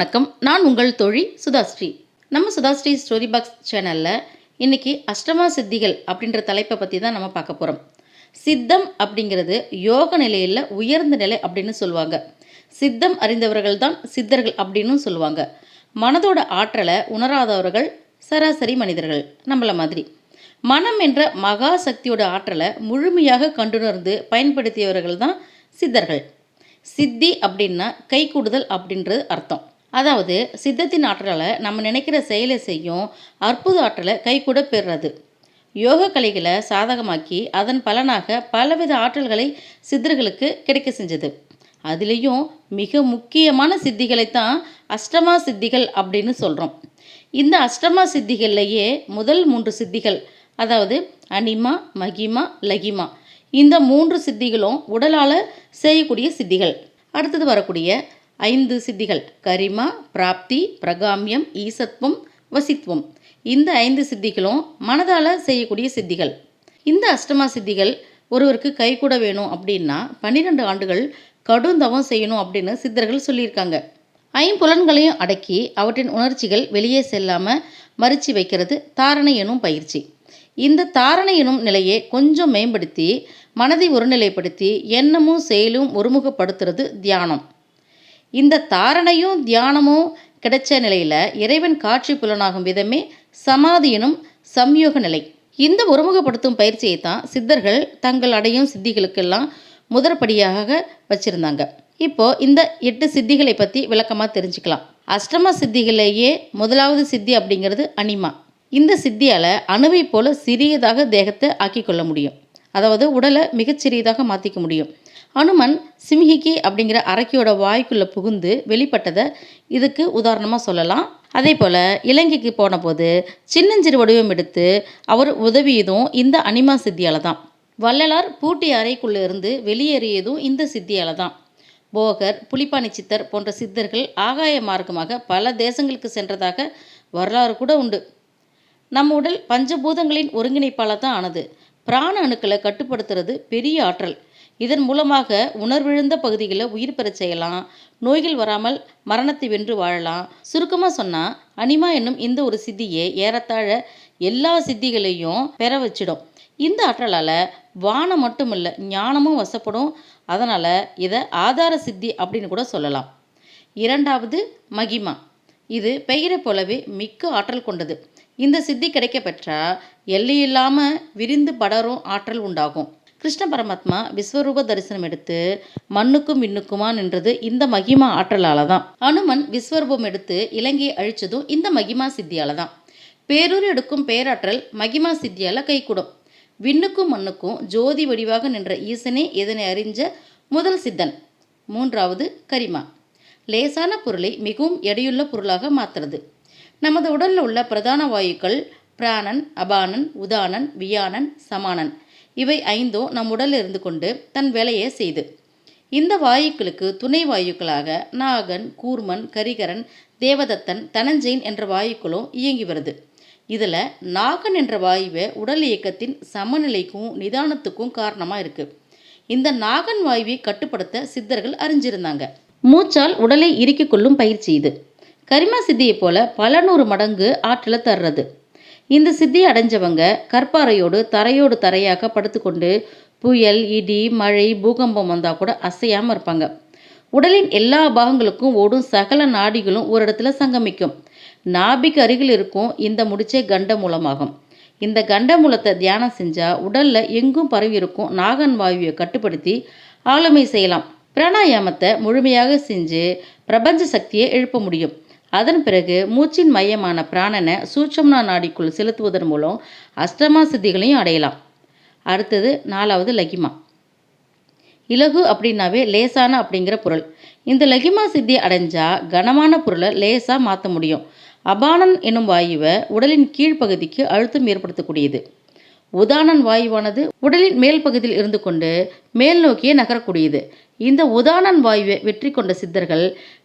வணக்கம். நான் உங்கள் தோழி சுதாஸ்ரீ. நம்ம சுதாஸ்ரீ ஸ்டோரி பாக்ஸ் சேனலில் இன்னைக்கு அஷ்டமா சித்திகள் அப்படின்ற தலைப்பை பற்றி தான் நம்ம பார்க்க போகிறோம் சித்தம் அப்படிங்கிறது யோக நிலையில் உயர்ந்த நிலை அப்படின்னு சொல்லுவாங்க. சித்தம் அறிந்தவர்கள் தான் சித்தர்கள் அப்படின்னு சொல்லுவாங்க. மனதோட ஆற்றலை உணராதவர்கள் சராசரி மனிதர்கள் நம்மள மாதிரி. மனம் என்ற மகா சக்தியோட ஆற்றலை முழுமையாக கண்டுணர்ந்து பயன்படுத்தியவர்கள் தான் சித்தர்கள். சித்தி அப்படின்னா கைகூடுதல் அப்படின்றது அர்த்தம். அதாவது சித்தத்தின் ஆற்றலை நம்ம நினைக்கிற செயலை செய்யும் அற்புத ஆற்றலை கைகூட பெறுறது. யோக கலைகளை சாதகமாக்கி அதன் பலனாக பலவித ஆற்றல்களை சித்தர்களுக்கு கிடைக்க செஞ்சது. அதுலேயும் மிக முக்கியமான சித்திகளை தான் அஷ்டமா சித்திகள் அப்படின்னு சொல்கிறோம் இந்த அஷ்டமா சித்திகள்லையே முதல் மூன்று சித்திகள் அதாவது அனிமா மகிமா லகிமா இந்த மூன்று சித்திகளும் உடலால் செய்யக்கூடிய சித்திகள். அடுத்தது வரக்கூடிய ஐந்து சித்திகள் கரிமா பிராப்தி பிரகாமியம் ஈசத்வம் வசித்வம் இந்த ஐந்து சித்திகளும் மனதால் செய்யக்கூடிய சித்திகள். இந்த அஷ்டமா சித்திகள் ஒருவருக்கு கைகூட வேணும் அப்படின்னா பன்னிரெண்டு ஆண்டுகள் கடும் தவம் செய்யணும் அப்படின்னு சித்தர்கள் சொல்லியிருக்காங்க. ஐம்புலன்களையும் அடக்கி அவற்றின் உணர்ச்சிகள் வெளியே செல்லாமல் மறிச்சு வைக்கிறது தாரணை எனும் பயிற்சி. இந்த தாரணை எனும் நிலையை கொஞ்சம் மேம்படுத்தி மனதை ஒருநிலைப்படுத்தி எண்ணமும் செயலும் ஒருமுகப்படுத்துறது தியானம். இந்த தாரணையும் தியானமும் கிடைச்ச நிலையில் இறைவன் காட்சி புலனாகும் விதமே சமாதி எனும் சம்யோக நிலை. இந்த ஒருமுகப்படுத்தும் பயிற்சியை தான் சித்தர்கள் தங்கள் அடையும் சித்திகளுக்கெல்லாம் முதற்படியாக வச்சிருந்தாங்க. இப்போ இந்த எட்டு சித்திகளை பற்றி விளக்கமாக தெரிஞ்சுக்கலாம். அஷ்டம சித்திகளையே முதலாவது சித்தி அப்படிங்கிறது அனிமா. இந்த சித்தியால் அணுவை போல சிறியதாக தேகத்தை ஆக்கிக்கொள்ள முடியும். அதாவது உடலை மிகச்சிறியதாக மாற்றிக்க முடியும். அனுமன் சிம்ஹிகி அப்படிங்கிற அரக்கியோட வாய்க்குள்ளே புகுந்து வெளிப்பட்டதை இதுக்கு உதாரணமாக சொல்லலாம். அதே போல் இலங்கைக்கு போன போது சின்னஞ்சிறு வடிவம் எடுத்து அவர் உதவியதும் இந்த அனிமா சித்தியால் தான் வள்ளலார் பூட்டி அறைக்குள்ளே இருந்து வெளியேறியதும் இந்த சித்தியால் தான் போகர் புலிப்பாணி சித்தர் போன்ற சித்தர்கள் ஆகாய மார்க்கமாக பல தேசங்களுக்கு சென்றதாக வரலாறு கூட உண்டு. நம்ம உடல் பஞ்சபூதங்களின் ஒருங்கிணைப்பால் தான் ஆனது. பிராண அணுக்களை கட்டுப்படுத்துறது பெரிய ஆற்றல். இதன் மூலமாக உணர்விழுந்த பகுதிகளை உயிர் பெறச் செய்யலாம் நோய்கள் வராமல் மரணத்தை வென்று வாழலாம். சுருக்கமாக சொன்னால் அனிமா என்னும் இந்த ஒரு சித்தியே ஏறத்தாழ எல்லா சித்திகளையும் பெற வச்சிடும். இந்த ஆற்றலால் வானம் மட்டும் இல்லை ஞானமும் வசப்படும். அதனால் இதை ஆதார சித்தி அப்படின்னு கூட சொல்லலாம். இரண்டாவது மகிமா. இது பெயரை போலவே மிக்க ஆற்றல் கொண்டது. இந்த சித்தி கிடைக்க பெற்றால் எல்லையில்லாமல் விரிந்து படரும் ஆற்றல் உண்டாகும். கிருஷ்ண பரமாத்மா விஸ்வரூப தரிசனம் எடுத்து மண்ணுக்கும் விண்ணுக்குமா நின்றது இந்த மகிமா ஆற்றலால தான் அனுமன் விஸ்வரூபம் எடுத்து இலங்கையை அழிச்சதும் இந்த மகிமா சித்தியால தான் பேரூர் எடுக்கும் பேராற்றல் மகிமா சித்தியால கைகூடும். விண்ணுக்கும் மண்ணுக்கும் ஜோதி வடிவாக நின்ற ஈசனே இதனை அறிஞ்ச முதல் சித்தன்? மூன்றாவது கரிமா. லேசான பொருளை மிகவும் எடையுள்ள பொருளாக மாற்றுறது நமது உடலில் உள்ள பிரதான வாயுக்கள் பிராணன் அபானன் உதானன் வியானன் சமானன். இவை ஐந்தும் நம் உடலில் இருந்து கொண்டு தன் வேலையை செய்து. இந்த வாயுக்களுக்கு துணை வாயுக்களாக நாகன் கூர்மன் கரிகரன் தேவதத்தன் தனஞ்செயின் என்ற வாயுக்களும் இயங்கி வருது. இதில் நாகன் என்ற வாயுவை உடல் இயக்கத்தின் சமநிலைக்கும் நிதானத்துக்கும் காரணமாக இருக்குது இந்த நாகன் வாயுவை கட்டுப்படுத்த சித்தர்கள் அறிஞ்சிருந்தாங்க. மூச்சால் உடலை இறுக்கிக் கொள்ளும் பயிற்சி இது. கரிமா சித்தியைப் போல பல நூறு மடங்கு ஆற்றலை தர்றது. இந்த சித்தி அடைஞ்சவங்க கற்பாறையோடு தரையோடு தரையாக படுத்துக்கொண்டு புயல் இடி மழை பூகம்பம் வந்தால் கூட அசையாமல் இருப்பாங்க. உடலின் எல்லா பாகங்களுக்கும் ஓடும் சகல நாடிகளும் ஒரு இடத்துல சங்கமிக்கும். நாபிக்கு அருகில் இருக்கும் இந்த முடிச்சே கண்ட மூலமாகும் இந்த கண்ட மூலத்தை தியானம் செஞ்சால் உடலில் எங்கும் பரவி இருக்கும் நாகன் வாயுவை கட்டுப்படுத்தி ஆளுமை செய்யலாம். பிராணாயாமத்தை முழுமையாக செஞ்சு பிரபஞ்ச சக்தியை எழுப்ப முடியும். அதன் பிறகு மூச்சின் மையமான பிராணனை சூட்சம்னா நாடிக்குள் செலுத்துவதன் மூலம் அஷ்டமா சித்திகளையும் அடையலாம். அடுத்தது நாலாவது லகிமா. இலகு அப்படின்னாவே லேசான அப்படிங்கிற பொருள். இந்த லகிமா சித்தி அடைஞ்சா கனமான பொருளை லேசாக மாற்ற முடியும். அபானன் எனும் வாயுவை உடலின் கீழ்ப்பகுதிக்கு அழுத்தம் ஏற்படுத்தக்கூடியது. உதானன் வாயுவானது உடலின் மேல் பகுதியில் இருந்து கொண்டு மேல் நோக்கியே நகரக்கூடியது. இந்த உதானன் வாயுவை வெற்றி கொண்ட சித்தர்கள்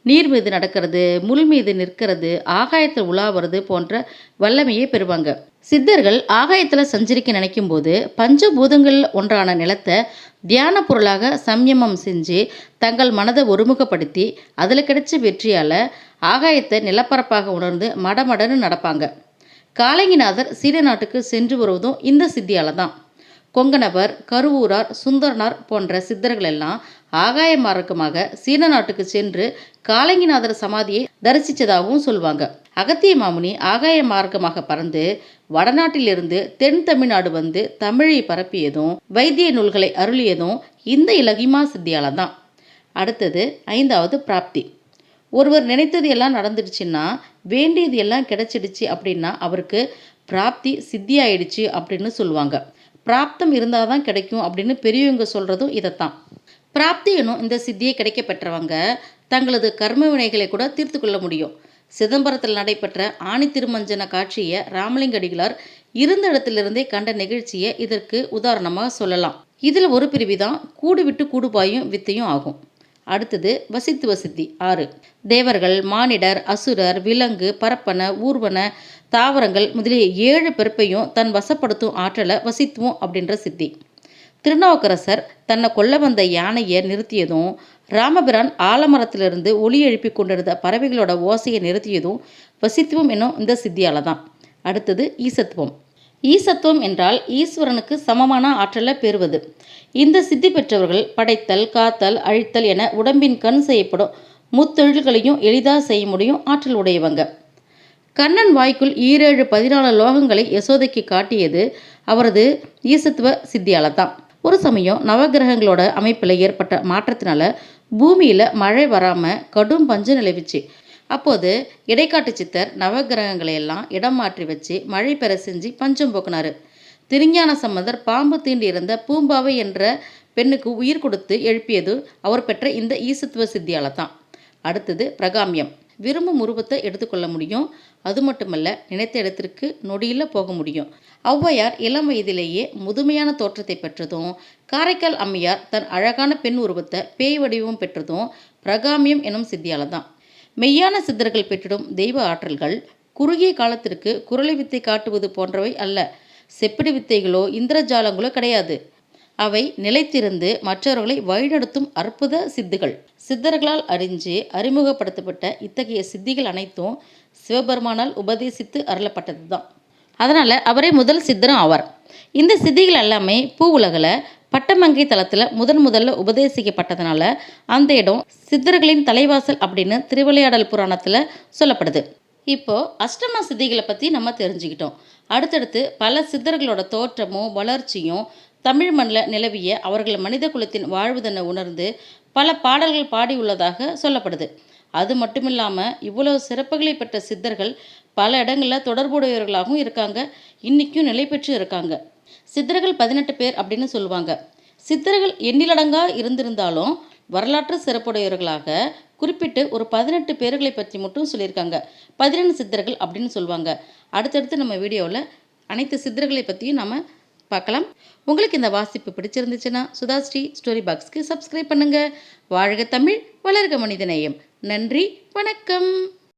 நீர் மீது நடக்கிறது முள் மீது நிற்கிறது ஆகாயத்தில் உலாவது போன்ற வல்லமையை பெறுவாங்க. சித்தர்கள் ஆகாயத்தில் சஞ்சரிக்க நினைக்கும் போது பஞ்சபூதங்களில் ஒன்றான நிலத்தை தியான பொருளாக சம்யமம் செஞ்சு தங்கள் மனதை ஒருமுகப்படுத்தி அதில் கிடைச்ச வெற்றியால் ஆகாயத்தை நிலப்பரப்பாக உணர்ந்து மடமடன்னு நடப்பாங்க. காலங்கிநாதர் சீன நாட்டுக்கு சென்று வருவதும் இந்த சித்தியால் தான் கொங்கணவர் கருவூரார் சுந்தரனார் போன்ற சித்தர்கள் எல்லாம் ஆகாய மார்க்கமாக சீன நாட்டுக்கு சென்று காலங்கிநாதர் சமாதியை தரிசித்ததாகவும் சொல்லுவாங்க அகத்திய மாமுனி ஆகாய மார்க்கமாக பறந்து வடநாட்டிலிருந்து தென் தமிழ்நாடு வந்து தமிழை பரப்பியதும் வைத்திய நூல்களை அருளியதும் இந்த இலகிமா சித்தியால தான் அடுத்தது ஐந்தாவது பிராப்தி. ஒருவர் நினைத்தது எல்லாம் நடந்துடுச்சுன்னா வேண்டியது எல்லாம் கிடைச்சிடுச்சு அப்படின்னா அவருக்கு பிராப்தி சித்தி ஆயிடுச்சு அப்படின்னு சொல்லுவாங்க பிராப்தம் இருந்தால் தான் கிடைக்கும் அப்படின்னு பெரியவங்க சொல்கிறதும் இதைத்தான். பிராப்தி எனும் இந்த சித்தியை கிடைக்க பெற்றவங்க தங்களது கர்ம வினைகளை கூட தீர்த்து கொள்ள முடியும். சிதம்பரத்தில் நடைபெற்ற ஆணி திருமஞ்சன காட்சியை ராமலிங்கடிகளார் இருந்த இடத்திலிருந்தே கண்ட நிகழ்ச்சியை இதற்கு உதாரணமாக சொல்லலாம். இதில் ஒரு பிரிவிதான் தான் கூடு விட்டு கூடுபாயும் வித்தையும் ஆகும். அடுத்தது வசித்துவ சித்தி ஆறு. தேவர்கள் மானிடர் அசுரர் விலங்கு பரப்பன ஊர்வன தாவரங்கள் முதலிய ஏழு பிறப்பையும் தன் வசப்படுத்தும் ஆற்றலை வசித்துவோம் அப்படின்ற சித்தி. திருநாவுக்கரசர் தன்னை கொல்ல வந்த யானையை நிறுத்தியதும் ராமபிரான் ஆலமரத்திலிருந்து ஒளி எழுப்பி கொண்டிருந்த பறவைகளோட ஓசையை நிறுத்தியதும் வசித்துவம் என்னும் இந்த சித்தியால தான் அடுத்தது ஈசத்துவம். ஈசத்துவம் என்றால் ஈஸ்வரனுக்கு சமமான ஆற்றலை பெறுவது. இந்த சித்தி பெற்றவர்கள் படைத்தல் காத்தல் அழித்தல் என உடம்பின் கண் செய்யப்படும் முத்தொழில்களையும் எளிதாக செய்ய முடியும் ஆற்றல் உடையவங்க. கண்ணன் வாய்க்குள் ஈரேழு பதினாலு லோகங்களை யசோதைக்கு காட்டியது அவரது ஈசத்துவ சித்தியால தான் ஒரு சமயம் நவகிரகங்களோட அமைப்பில் ஏற்பட்ட மாற்றத்தினால பூமியில் மழை வராமல் கடும் பஞ்சு நிலவிச்சு. அப்போது இடைக்காட்டு சித்தர் நவகிரகங்களை எல்லாம் இடம் மாற்றி வச்சு மழை பெற செஞ்சு பஞ்சம் போக்குனாரு. திருஞான சம்பந்தர் பாம்பு தீண்டி இருந்த பூம்பாவை என்ற பெண்ணுக்கு உயிர் கொடுத்து எழுப்பியது அவர் பெற்ற இந்த ஈசத்துவ சித்தியால தான் அடுத்தது பிரகாமியம். விரும்பும் உருவத்தை எடுத்துக்கொள்ள முடியும். அது மட்டுமல்ல நினைத்த இடத்திற்கு நொடியில் போக முடியும். ஔவையார் இளம் வயதிலேயே முதுமையான தோற்றத்தை பெற்றதும் காரைக்கால் அம்மையார் தன் அழகான பெண் உருவத்தை பேய் வடிவம் பெற்றதும் பிரகாமியம் எனும் சித்தியால தான் மெய்யான சித்தர்கள் பெற்றிடும் தெய்வ ஆற்றல்கள் குறுகிய காலத்திற்கு குரலை வித்தை காட்டுவது போன்றவை அல்ல. செப்பிடி வித்தைகளோ இந்திரஜாலங்களோ கிடையாது. அவை நிலைத்திருந்து மற்றவர்களை வழிநடத்தும் அற்புத சித்துகள். சித்தர்களால் அறிஞ்சு அறிமுகப்படுத்தப்பட்ட இத்தகைய சித்திகள் அனைத்தும் சிவபெருமானால் உபதேசித்து அருளப்பட்டது தான் அதனால் அவரே முதல் சித்தரும் ஆவார். இந்த சித்திகள் எல்லாமே பூ உலகில் பட்டமங்கை தளத்தில் முதன் முதல்ல உபதேசிக்கப்பட்டதுனால அந்த இடம் சித்தர்களின் தலைவாசல் அப்படின்னு திருவிளையாடல் புராணத்தில் சொல்லப்படுது. இப்போ அஷ்டம சித்திகளை பற்றி நம்ம தெரிஞ்சுக்கிட்டோம். அடுத்தடுத்து பல சித்தர்களோட தோற்றமும் வளர்ச்சியும் தமிழ் மண்ணில் நிலவிய அவர்கள் மனித குலத்தின் வாழ்வுதனை உணர்ந்து பல பாடல்கள் பாடியுள்ளதாக சொல்லப்படுது. அது மட்டும் இல்லாமல் இவ்வளவு சிறப்புகளை பெற்ற சித்தர்கள் பல இடங்களில் தொடர்புடையவர்களாகவும் இருக்காங்க. இன்றைக்கும் நிலை பெற்று இருக்காங்க. சித்தர்கள் பதினெட்டு பேர் அப்படின்னு சொல்லுவாங்க. சித்தர்கள் எண்ணிலடங்கா இருந்திருந்தாலும் வரலாற்று சிறப்புடையவர்களாக குறிப்பிட்டு ஒரு பதினெட்டு பேர்களை பற்றி மட்டும் சொல்லியிருக்காங்க. பதினெண்டு சித்தர்கள் அப்படின்னு சொல்லுவாங்க. அடுத்தடுத்து நம்ம வீடியோவில் அனைத்து சித்தர்களை பற்றியும் நம்ம பார்க்கலாம். உங்களுக்கு இந்த வாசிப்பு பிடிச்சிருந்துச்சுன்னா சுதாஸ்ரீ ஸ்டோரி பாக்ஸ்க்கு சப்ஸ்கிரைப் பண்ணுங்கள் வாழ்க தமிழ் வளர்க மனிதநேயம். நன்றி வணக்கம்.